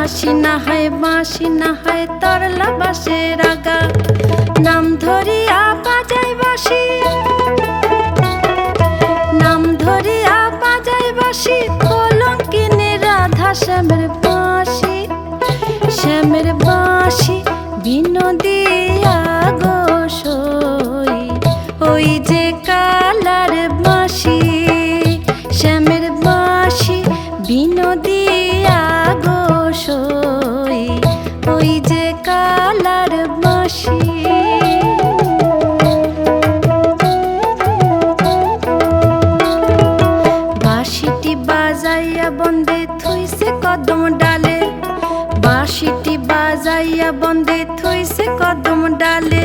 বাসি না হয় তরলা বাসের আগা। নাম ধরিয়া বাজাই বাসি। নাম ধরিয়া বাজাই বাসি, কলঙ্কিনী রাধা শ্যামের বাঁশি। শ্যামের বাঁশি বিনোদিয়া গো সই। ওই যে কালার বাঁশি, শ্যামের বাঁশি বিনোদিয়া বন্দে থুইছে কদম ডালে। বাঁশিটি বাজাইয়া বন্দে থুইছে কদম ডালে।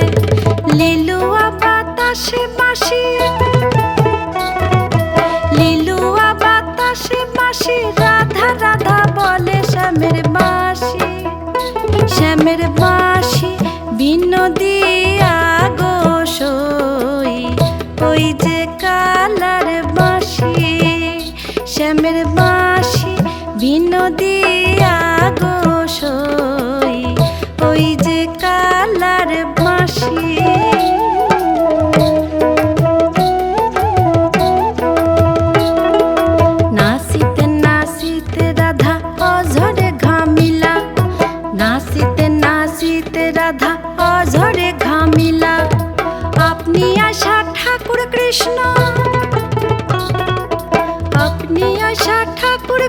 লিলুয়া বাতাসে বাঁশি লিলুয়া বাতাসে বাঁশি রাধা রাধা বলে শ্যামের বাঁশি। শ্যামের বাঁশি বিনোদিয়া বিনোদিয়া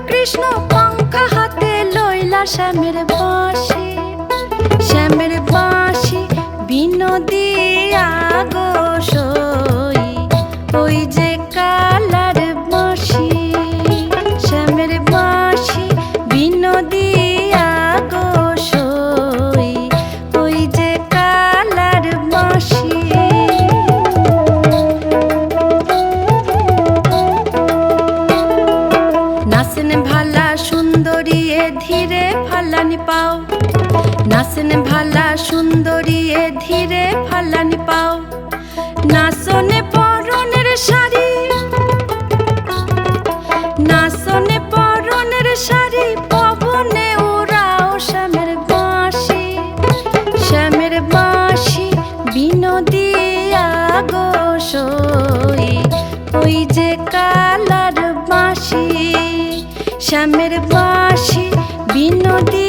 কৃষ্ণ পঙ্খা হাতে লইলা শ্যামের বাঁশি শ্যামের বাঁশি বিনোদিয়া গো সই। নাচেন ভালা সুন্দরী এ ধীরে ফালানি পাও। নাচেন ভালা সুন্দরী এ ধীরে ফালানি পাও। শ্যামের পাশে বিনোদী